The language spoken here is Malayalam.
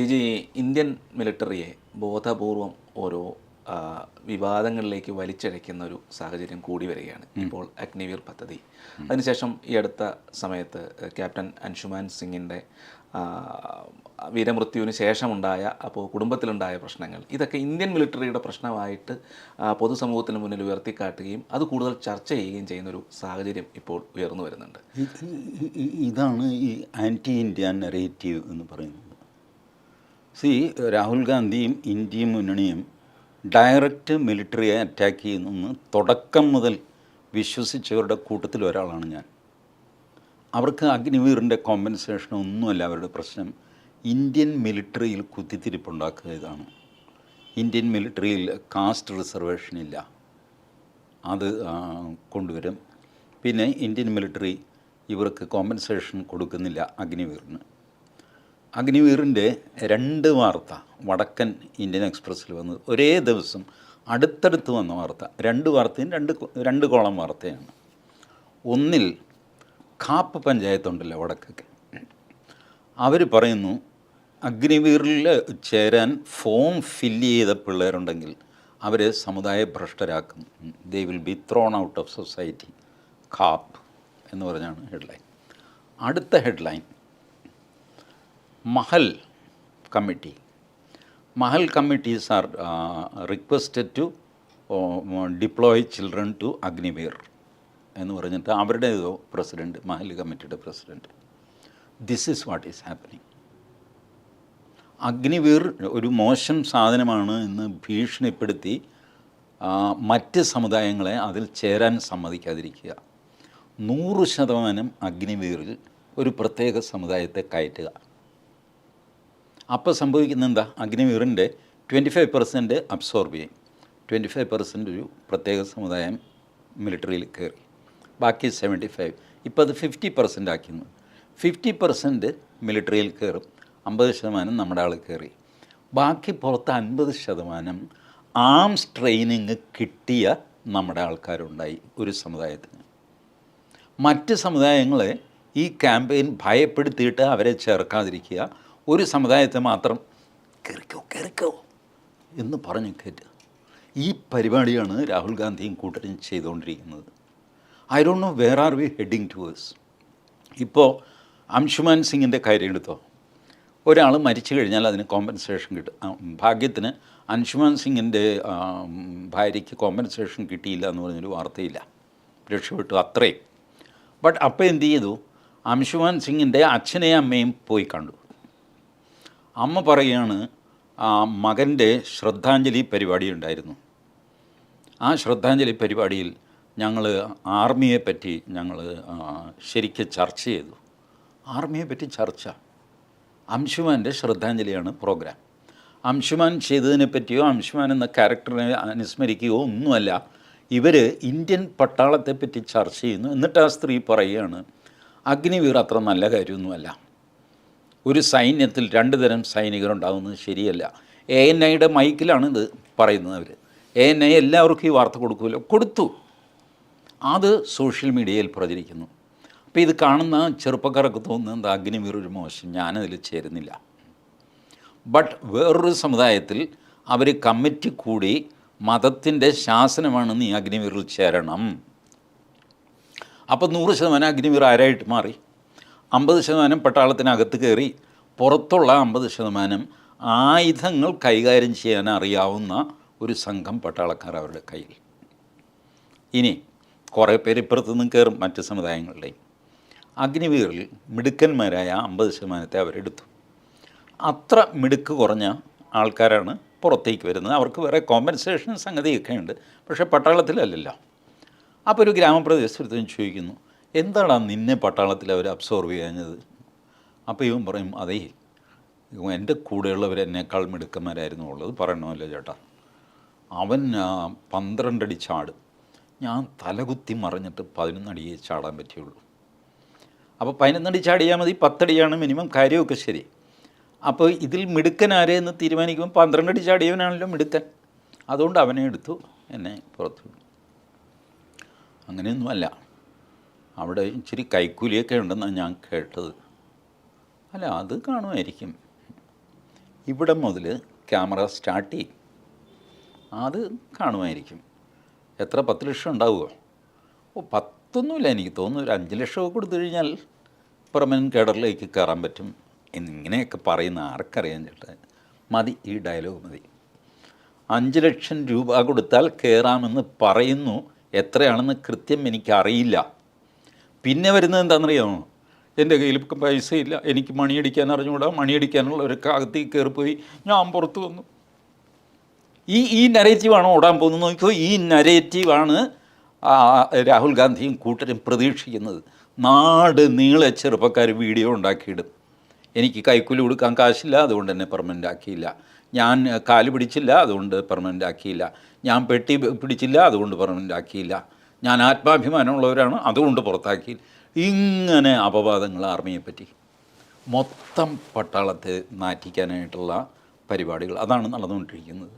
ടി ജി ഇന്ത്യൻ മിലിറ്ററിയെ ബോധപൂർവം ഓരോ വിവാദങ്ങളിലേക്ക് വലിച്ചഴയ്ക്കുന്ന ഒരു സാഹചര്യം കൂടി വരികയാണ് ഇപ്പോൾ അഗ്നിവീർ പദ്ധതി. അതിനുശേഷം ഈ അടുത്ത സമയത്ത് ക്യാപ്റ്റൻ അൻഷുമാൻ സിംഗിന്റെ വീരമൃത്യുവിന് ശേഷമുണ്ടായ അപ്പോൾ കുടുംബത്തിലുണ്ടായ പ്രശ്നങ്ങൾ. ഇതൊക്കെ ഇന്ത്യൻ മിലിറ്ററിയുടെ പ്രശ്നമായിട്ട് പൊതുസമൂഹത്തിന് മുന്നിൽ ഉയർത്തിക്കാട്ടുകയും അത് കൂടുതൽ ചർച്ച ചെയ്യുകയും ചെയ്യുന്നൊരു സാഹചര്യം ഇപ്പോൾ ഉയർന്നു വരുന്നുണ്ട്. ഇതാണ് ഈ ആന്റി ഇന്ത്യ നെറേറ്റീവ് എന്ന് പറയുന്നത്. സി രാഹുൽ ഗാന്ധിയും ഇന്ത്യ മുന്നണിയും ഡയറക്റ്റ് മിലിറ്ററിയെ അറ്റാക്ക് ചെയ്യുന്നെന്ന് തുടക്കം മുതൽ വിശ്വസിച്ചവരുടെ കൂട്ടത്തിൽ ഒരാളാണ് ഞാൻ. അവർക്ക് അഗ്നിവീറിന്റെ കോമ്പൻസേഷൻ ഒന്നുമല്ല അവരുടെ പ്രശ്നം. ഇന്ത്യൻ മിലിറ്ററിയിൽ കുത്തിത്തിരിപ്പുണ്ടാക്കുക ഇതാണ്. ഇന്ത്യൻ മിലിറ്ററിയിൽ കാസ്റ്റ് റിസർവേഷൻ ഇല്ല. അത് കൊണ്ടുവരും. പിന്നെ ഇന്ത്യൻ മിലിറ്ററി ഇവർക്ക് കോമ്പൻസേഷൻ കൊടുക്കുന്നില്ല അഗ്നിവീറിന്. അഗ്നിവീറിന്റെ രണ്ട് വാർത്ത വടക്കൻ ഇന്ത്യൻ എക്സ്പ്രസ്സിൽ വന്നത് ഒരേ ദിവസം അടുത്തടുത്ത് വന്ന വാർത്ത. രണ്ട് വാർത്തയും രണ്ട് രണ്ട് കോളം വാർത്തയാണ്. ഒന്നിൽ കാപ്പ് പഞ്ചായത്തുണ്ടല്ലോ വടക്കൊക്കെ. അവർ പറയുന്നു അഗ്നിവീറിൽ ചേരാൻ ഫോം ഫില്ല് ചെയ്ത പിള്ളേരുണ്ടെങ്കിൽ അവരെ സമുദായ ഭ്രഷ്ടരാക്കും they will be thrown out of society കാപ്പ് എന്ന് പറഞ്ഞാണ് ഹെഡ്ലൈൻ. അടുത്ത headline Mahal committee Mahal committees are requested to deploy children to Agniveer എന്ന് പറഞ്ഞിട്ട് അവരുടെ ഏതോ പ്രസിഡന്റ് മഹൽ കമ്മിറ്റിയുടെ president this is what is happening Agniveer ഒരു മോശം സാധനമാണ് എന്ന് ഭീഷണിപ്പെടുത്തി മറ്റ് സമുദായങ്ങളെ അതിൽ ചേരാൻ സമ്മതിക്കാതിരിക്കുക. നൂറ് ശതമാനം അഗ്നിവീറിൽ ഒരു പ്രത്യേക സമുദായത്തെ കയറ്റുക. അപ്പോൾ സംഭവിക്കുന്ന എന്താ? അഗ്നിവീറിന്റെ ട്വന്റി ഫൈവ് പെർസെന്റ് അബ്സോർബ് ചെയ്യും. ട്വന്റി ഫൈവ് പെർസെന്റ് ഒരു പ്രത്യേക സമുദായം മിലിറ്ററിയിൽ കയറി. ബാക്കി സെവന്റി ഫൈവ് ഇപ്പോൾ അത് ഫിഫ്റ്റി പെർസെന്റ് ആക്കിയിരുന്നു ഫിഫ്റ്റി പെർസെന്റ് മിലിറ്ററിയിൽ കയറും. അമ്പത് ശതമാനം നമ്മുടെ ആൾ കയറി. ബാക്കി പുറത്ത് അൻപത് ശതമാനം ആംസ് ട്രെയിനിങ് കിട്ടിയ നമ്മുടെ ആൾക്കാരുണ്ടായി ഒരു സമുദായത്തിന്. മറ്റ് സമുദായങ്ങളെ ഈ ക്യാമ്പയിൻ ഭയപ്പെടുത്തിയിട്ട് അവരെ ചേർക്കാതിരിക്കുക ഒരു സമുദായത്തെ മാത്രം കയറിക്കോ കയറിക്കോ എന്ന് പറഞ്ഞു കയറ്റുക ഈ പരിപാടിയാണ് രാഹുൽ ഗാന്ധിയും കൂട്ടരും ചെയ്തുകൊണ്ടിരിക്കുന്നത്. I don't know where are we heading towards ഇപ്പോൾ അംശുമാൻ സിംഗിന്റെ കാര്യം എടുത്തോ? ഒരാൾ മരിച്ചു കഴിഞ്ഞാൽ അതിന് കോമ്പൻസേഷൻ കിട്ടും. ഭാഗ്യത്തിന് അൻഷുമാൻ സിംഗിന്റെ ഭാര്യയ്ക്ക് കോമ്പൻസേഷൻ കിട്ടിയില്ല എന്ന് പറഞ്ഞൊരു വാർത്തയില്ല. രക്ഷപ്പെട്ടു അത്രയും ബട്ട് അപ്പോൾ എന്ത് ചെയ്തു? അംശുമാൻ സിംഗിന്റെ അച്ഛനെയും അമ്മയും പോയി കണ്ടു. അമ്മ പറയുകയാണ് ആ മകന്റെ ശ്രദ്ധാഞ്ജലി പരിപാടി ഉണ്ടായിരുന്നു ആ ശ്രദ്ധാഞ്ജലി പരിപാടിയിൽ ഞങ്ങൾ ആർമിയെ പറ്റി ഞങ്ങൾ ശരിക്കും ചർച്ച ചെയ്തു. ആർമിയെ പറ്റി ചർച്ച? അംശുമാന്റെ ശ്രദ്ധാഞ്ജലിയാണ് പ്രോഗ്രാം. അംശുമാൻ ചെയ്തതിനെ പറ്റിയോ അംശുമാൻ എന്ന ക്യാരക്ടറിനെ അനുസ്മരിക്കുകയോ ഒന്നുമല്ല ഇവർ ഇന്ത്യൻ പട്ടാളത്തെ പറ്റി ചർച്ച ചെയ്യുന്നു. എന്നിട്ട് ആ സ്ത്രീ പറയുകയാണ് അഗ്നിവീർ അത്ര നല്ല കാര്യമൊന്നുമല്ല. ഒരു സൈന്യത്തിൽ രണ്ട് തരം സൈനികരുണ്ടാകുന്നത് ശരിയല്ല. എ എൻ ഐയുടെ മൈക്കിലാണ് ഇത് പറയുന്നത് അവർ എ എൻ ഐ എല്ലാവർക്കും ഈ വാർത്ത കൊടുക്കുമല്ലോ കൊടുത്തു. അത് സോഷ്യൽ മീഡിയയിൽ പ്രചരിക്കുന്നു. അപ്പോൾ ഇത് കാണുന്ന ചെറുപ്പക്കാരൊക്കെ തോന്നുന്നത് അഗ്നിവീർ ഒരു മോശം? ഞാനതിൽ ചേരുന്നില്ല. ബട്ട് വേറൊരു സമുദായത്തിൽ അവർ കമ്മിറ്റി കൂടി മതത്തിന്റെ ശാസനമാണ് നീ അഗ്നിവീറിൽ ചേരണം. അപ്പോൾ നൂറ് ശതമാനം അഗ്നിവീർ ആരായിട്ട് മാറി? അമ്പത് ശതമാനം പട്ടാളത്തിനകത്ത് കയറി പുറത്തുള്ള അമ്പത് ശതമാനം ആയുധങ്ങൾ കൈകാര്യം ചെയ്യാൻ അറിയാവുന്ന ഒരു സംഘം പട്ടാളക്കാർ അവരുടെ കയ്യിൽ. ഇനി കുറേ പേര് ഇപ്പുറത്തു നിന്നും കയറും മറ്റ് സമുദായങ്ങളുടെയും. അഗ്നിവീറിൽ മിടുക്കന്മാരായ അമ്പത് ശതമാനത്തെ അവരെടുത്തു. അത്ര മിടുക്ക് കുറഞ്ഞ ആൾക്കാരാണ് പുറത്തേക്ക് വരുന്നത്. അവർക്ക് വേറെ കോമ്പൻസേഷൻ സംഗതിയൊക്കെ ഉണ്ട് പക്ഷേ പട്ടാളത്തിലല്ലല്ലോ. അപ്പോൾ ഒരു ഗ്രാമപ്രദേശത്ത് ചോദിക്കുന്നു എന്താണ് നിന്നെ പട്ടാളത്തിൽ അവർ അബ്സോർവ് ചെയ്യാഞ്ഞത്? അപ്പോൾ ഇവൻ പറയും അതേ എന്റെ കൂടെയുള്ളവർ എന്നേക്കാൾ മിടുക്കന്മാരായിരുന്നു ഉള്ളത്. പറയണമല്ലോ ചേട്ടാ. അവൻ പന്ത്രണ്ടടി ചാട്. ഞാൻ തലകുത്തി മറിഞ്ഞിട്ട് പതിനൊന്നടിയെ ചാടാൻ പറ്റുള്ളൂ അപ്പോൾ പതിനൊന്നടി ചാടിയാൽ മതി പത്തടിയാണ് മിനിമം കാര്യമൊക്കെ ശരി. അപ്പോൾ ഇതിൽ മിടുക്കൻ ആരെയെന്ന് തീരുമാനിക്കുമ്പോൾ പന്ത്രണ്ടടി ചാടിയവനാണല്ലോ മിടുക്കൻ. അതുകൊണ്ട് അവനെ എടുത്തു എന്നെ പുറത്തു. അങ്ങനെയൊന്നുമല്ല. അവിടെ ഇച്ചിരി കൈക്കൂലിയൊക്കെ ഉണ്ടെന്നാണ് ഞാൻ കേട്ടത്. അല്ല അത് കാണുമായിരിക്കും. ഇവിടെ മുതൽ ക്യാമറ സ്റ്റാർട്ട് ചെയ്യും. അത് കാണുമായിരിക്കും. എത്ര പത്ത് ലക്ഷം ഉണ്ടാവുമോ? ഓ പത്തൊന്നുമില്ല എനിക്ക് തോന്നുന്നു. ഒരു അഞ്ച് ലക്ഷമൊക്കെ കൊടുത്തു കഴിഞ്ഞാൽ പെർമനന്റ് കേഡറിലേക്ക് കയറാൻ പറ്റും. എന്നിങ്ങനെയൊക്കെ പറയുന്ന ആർക്കറിയാൻ ചേട്ടാ. മതി ഈ ഡയലോഗ് മതി. അഞ്ച് ലക്ഷം രൂപ കൊടുത്താൽ കയറാമെന്ന് പറയുന്നു. എത്രയാണെന്ന് കൃത്യം എനിക്കറിയില്ല. പിന്നെ വരുന്നത് എന്താണെന്നറിയാമോ? എന്റെ കയ്യിൽ പൈസ പൈസയില്ല എനിക്ക് മണിയടിക്കാൻ അറിഞ്ഞുകൂടാ. മണിയടിക്കാനുള്ള ഒരു കാകത്തി കയറിപ്പോയി. ഞാൻ പുറത്ത് വന്നു. ഈ ഈ നരേറ്റീവാണ് ഓടാൻ പോകുന്നത് നോക്കിയോ ഈ നരേറ്റീവാണ് രാഹുൽ ഗാന്ധിയും കൂട്ടരും പ്രതീക്ഷിക്കുന്നത്. നാട് നീളെ ചെറുപ്പക്കാർ വീഡിയോ ഉണ്ടാക്കിയിടും. എനിക്ക് കൈക്കൂലി കൊടുക്കാൻ കാശില്ല അതുകൊണ്ട് തന്നെ പെർമനന്റ് ആക്കിയില്ല. ഞാൻ കാൽ പിടിച്ചില്ല അതുകൊണ്ട് പെർമനന്റ് ആക്കിയില്ല. ഞാൻ പെട്ടി പിടിച്ചില്ല അതുകൊണ്ട് പെർമനന്റ് ആക്കിയില്ല. ഞാൻ ആത്മാഭിമാനമുള്ളവരാണ് അതുകൊണ്ട് പുറത്താക്കി. ഇങ്ങനെ അപവാദങ്ങൾ ആർമിയെ പറ്റി മൊത്തം പട്ടാളത്തെ നാറ്റിക്കാനായിട്ടുള്ള പരിപാടികൾ അതാണ് നടന്നുകൊണ്ടിരിക്കുന്നത്.